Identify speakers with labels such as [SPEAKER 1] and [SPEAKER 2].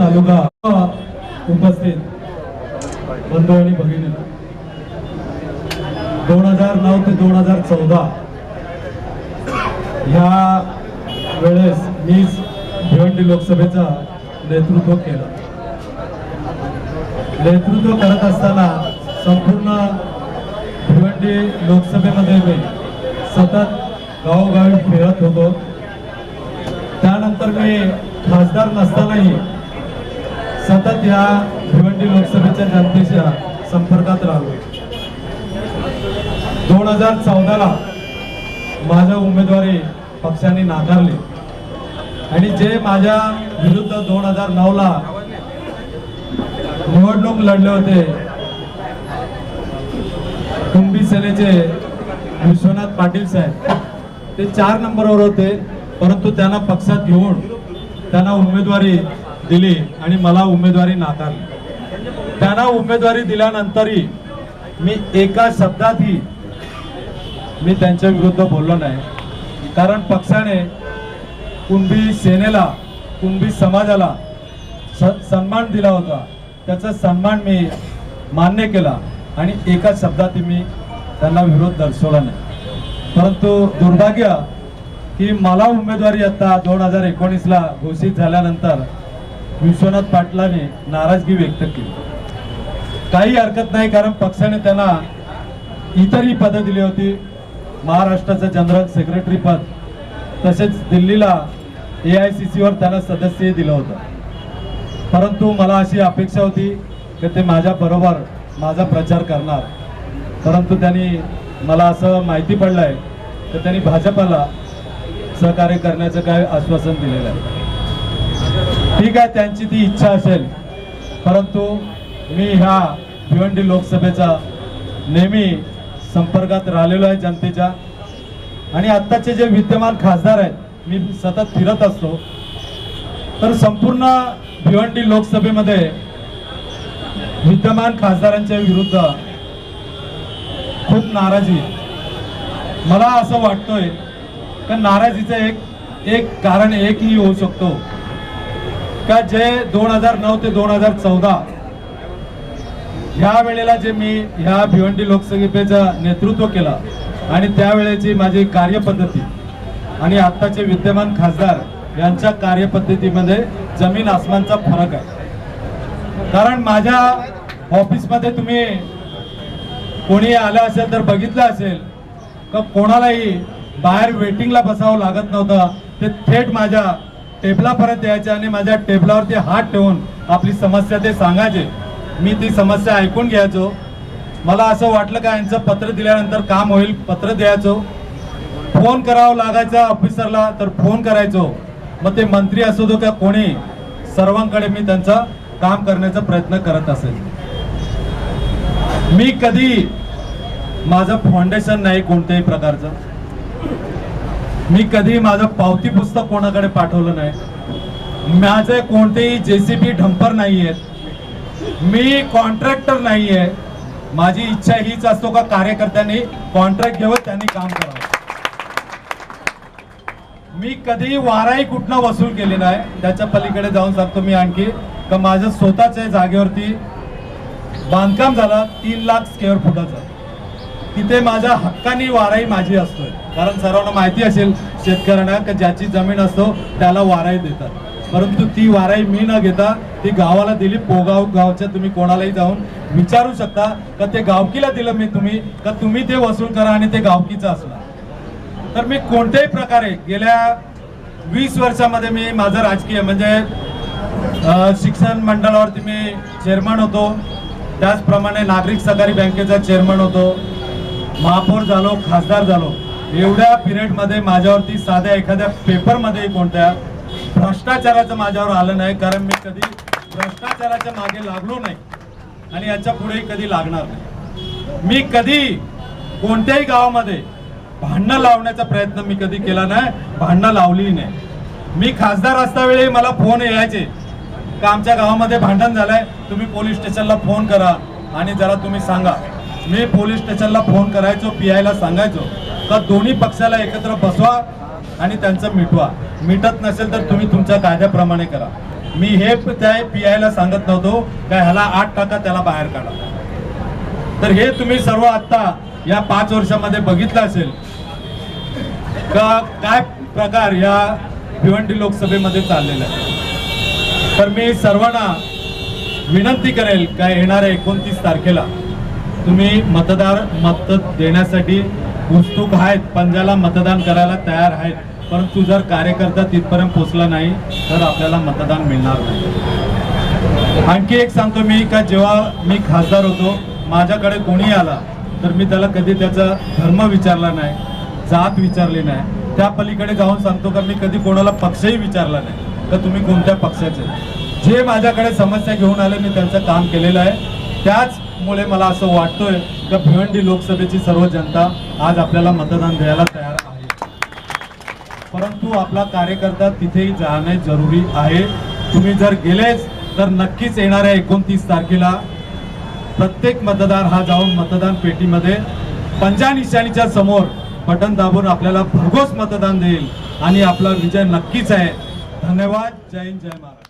[SPEAKER 1] तालुका उपस्थित बंधू आणि भगिनींना दोन हजार नऊ ते दोन हजार चौदा ह्या वेळेस मी भिवंडी लोकसभेचा नेतृत्व केलं. नेतृत्व करत असताना संपूर्ण भिवंडी लोकसभेमध्ये मी सतत गावोगावी फिरत होतो. त्यानंतर मी खासदार नसतानाही सतत या भिवंडी लोकसभेच्या जनतेच्या संपर्कात राहिलो दोन हजार चौदाला माझ्या उमेदवारी पक्षाने नाकारली. आणि जे माझ्या विरुद्ध दोन हजार नऊला निवडणूक लढले होते कुंभी सेनेचे विश्वनाथ पाटील साहेब ते चार नंबरवर होते परंतु त्यांना पक्षात घेऊन त्यांना उमेदवारी दिली आणि मला उमेदवारी नाकारली. त्यांना उमेदवारी दिल्यानंतरही मी एका शब्दातही मी त्यांच्या विरुद्ध बोललो नाही. कारण पक्षाने कुणबी सेनेला कुणबी समाजाला स- सन्मान दिला होता. त्याचा सन्मान मी मान्य केला आणि एका शब्दात मी त्यांना विरोध दर्शवला नाही. परंतु दुर्भाग्य की मला उमेदवारी आता दोन हजार एकोणीसला घोषित झाल्यानंतर विश्वनाथ पाटलाने नाराजगी व्यक्त केली. काही हरकत नाही कारण पक्षाने त्यांना इतरही पदं दिली होती. महाराष्ट्राचं जनरल सेक्रेटरी पद तसेच दिल्लीला ए आय सी सीवर त्यांना सदस्यही दिलं होतं. परंतु मला अशी अपेक्षा होती की ते माझ्याबरोबर माझा प्रचार करणार. परंतु त्यांनी मला असं माहिती पडलं आहे की त्यांनी भाजपाला सहकार्य करण्याचं काय आश्वासन दिलेलं आहे. ठीक आहे त्यांची ती इच्छा असेल. परंतु मी ह्या भिवंडी लोकसभेचा नेहमी संपर्कात राहिलेलो आहे जनतेच्या. आणि आत्ताचे जे विद्यमान खासदार आहेत मी सतत फिरत असतो. तर संपूर्ण भिवंडी लोकसभेमध्ये विद्यमान खासदारांच्या विरुद्ध खूप नाराजी. मला असं वाटतोय का नाराजीचं एक एक कारण एकही होऊ शकतो. का जे दोन हजार नऊ ते दोन हजार चौदा? ह्या वेळेला जे मी ह्या भिवंडी लोकसभेचं नेतृत्व केलं आणि त्यावेळेची माझी कार्यपद्धती आणि आत्ताचे विद्यमान खासदार यांच्या कार्यपद्धतीमध्ये जमीन आसमानचा फरक आहे. कारण माझ्या ऑफिसमध्ये तुम्ही कोणी आलं असेल तर बघितलं असेल का कोणालाही बाहेर वेटिंगला बसावं लागत नव्हतं ते थेट माझ्या टेबलापर्यंत यायचे आणि माझ्या टेबलावरती हात ठेवून आपली समस्या ते सांगायचे. मी ती समस्या ऐकून घ्यायचो. मला असं वाटलं का यांचं पत्र दिल्यानंतर काम होईल पत्र द्यायचो. फोन करावं लागायचा ऑफिसरला तर फोन करायचो. मग ते मंत्री असो दो का कोणी सर्वांकडे मी त्यांचं काम करण्याचा प्रयत्न करत असेल. मी कधी माझं फाउंडेशन नाही कोणत्याही प्रकारचं. मी कधी माझं पावती पुस्तक कोणाकडे पाठवलं नाही. माझे कोणतेही जेसीबी ढंपर नाही आहेत मी कॉन्ट्रॅक्टर नाही आहे माझी इच्छा हीच असतो का कार्यकर्त्यांनी कॉन्ट्रॅक्ट घेऊन त्यांनी काम करावं. मी कधी वाराही कुठनं वसूल केली नाही. त्याच्या पलीकडे जाऊन सांगतो मी आणखी का माझ्या स्वतःच्या जागेवरती बांधकाम झालं तीन लाख स्क्वेअर फुटाचं तिथे माझ्या हक्कानी वाराही माझी असतोय. कारण सर्वांना माहिती असेल शेतकऱ्यांना की ज्याची जमीन असतो त्याला वाराही देतात. परंतु ती वाराही मी न घेता ती गावाला दिली. पोगाव गावच्या तुम्ही कोणालाही जाऊन विचारू शकता का ते गावकीला दिलं मी तुम्ही का तुम्ही ते वसूल करा आणि ते गावकीचं असणार. तर मी कोणत्याही प्रकारे गेल्या वीस वर्षामध्ये मी माझं राजकीय म्हणजे शिक्षण मंडळावरती मी चेअरमन होतो. त्याचप्रमाणे नागरिक सहकारी बँकेचा चेअरमन होतो. महापौर झालो खासदार झालो. एवढ्या पिरियडमध्ये माझ्यावरती साध्या एखाद्या पेपरमध्ये कोणत्या भ्रष्टाचाराचं माझ्यावर आलं नाही कारण मी कधी भ्रष्टाचाराच्या मागे लागलो नाही आणि याच्या पुढेही कधी लागणार नाही. मी कधी कोणत्याही गावामध्ये भांडणं लावण्याचा प्रयत्न मी कधी केला नाही भांडणं लावलीही नाही. मी खासदार असतावेळी मला फोन यायचे का आमच्या गावामध्ये भांडण झालंय? तुम्ही पोलीस स्टेशनला फोन करा आणि जरा तुम्ही सांगा. मी पोलीस स्टेशनला फोन करायचो पी आयला सांगायचो का दोन्ही पक्षाला एकत्र बसवा आणि त्यांचं मिटवा. मिटत नसेल तर तुम्ही तुमच्या कायद्याप्रमाणे करा. मी हे त्या पी आयला सांगत नव्हतो का ह्याला आठ टाका त्याला बाहेर काढा. तर हे तुम्ही सर्व आत्ता या पाच वर्षामध्ये बघितलं असेल. का काय प्रकार या भिवंडी लोकसभेमध्ये चाललेला आहे? तर मी सर्वांना विनंती करेल का येणाऱ्या एकोणतीस तारखेला तुम्ही मतदार मत देण्यासाठी उत्सुक आहेत. पंजाला मतदान करायला तयार आहेत. परंतु जर कार्यकर्ता तिथपर्यंत पोहोचला नाही तर आपल्याला मतदान मिळणार नाही. आणखी एक सांगतो मी का जेव्हा मी खासदार होतो माझ्याकडे कोणी आला तर मी त्याला कधी त्याचा धर्म विचारला नाही जात विचारली नाही. त्या पलीकडे जाऊन सांगतो का मी कधी कोणाला पक्षही विचारला नाही. तर तुम्ही कोणत्या पक्षाचे? जे माझ्याकडे समस्या घेऊन आले मी त्यांचं काम केलेलं आहे. त्याच त्याचमुळे मला असं वाटतोय का भिवंडी लोकसभेची सर्व जनता आज आपल्याला मतदान द्यायला तयार आहे. परंतु आपला कार्यकर्ता तिथेही जाणे जरुरी आहे. तुम्ही जर गेलेच तर नक्कीच येणाऱ्या एकोणतीस तारखेला प्रत्येक मतदार हा जाऊन मतदान पेटीमध्ये पंजा निशाणीच्या समोर बटन दाबून आपल्याला भरघोस मतदान देईल. आणि आपला विजय नक्कीच आहे. धन्यवाद. जय हिंद जय महाराज